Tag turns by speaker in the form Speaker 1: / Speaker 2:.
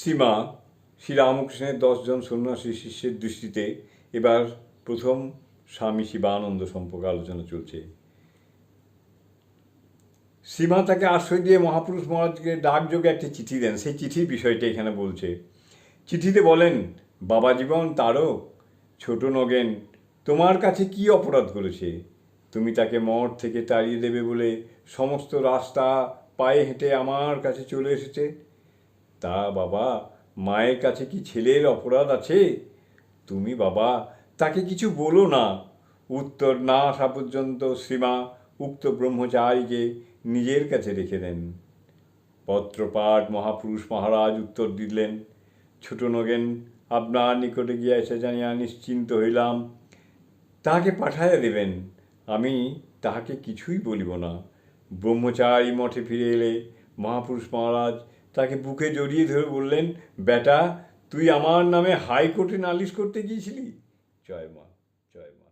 Speaker 1: সীমা শ্রীরামকৃষ্ণের দশজন সন্ন্যাসী শিষ্যের দৃষ্টিতে এবার প্রথম স্বামী শিবানন্দ সম্পর্কে আলোচনা চলছে। সীমা তাকে আশ্রয় দিয়ে মহাপুরুষ মহারাজকে ডাকযোগে একটি চিঠি দেন। সেই চিঠির বিষয়টা এখানে বলছে। চিঠিতে বলেন, বাবা জীবন তারও ছোট নগেন, তোমার কাছে কি অপরাধ করেছে? তুমি তাকে মঠ থেকে তাড়িয়ে দেবে বলে সমস্ত রাস্তা পায়ে হেঁটে আমার কাছে চলে এসেছে। তা বাবা, মায়ের কাছে কি ছেলের অপরাধ আছে? তুমি বাবা, তাকে কিছু বলো না। উত্তর না আসা পর্যন্ত শ্রীমা উক্ত ব্রহ্মচারীকে নিজের কাছে রেখে দেন। পত্রপাঠ মহাপুরুষ মহারাজ উত্তর দিলেন, ছোট নগেন, আপনার নিকটে গিয়া এসে জানিয়া নিশ্চিন্ত হইলাম। তাহাকে পাঠাইয়া দেবেন, আমি তাহাকে কিছুই বলিব না। ব্রহ্মচারী মঠে ফিরে এলে মহাপুরুষ মহারাজ তাকে বুকে জড়িয়ে ধরে বললেন, বেটা, তুই আমার নামে হাইকোর্টে নালিশ করতে গিয়েছিলি? জয় মা জয় মা।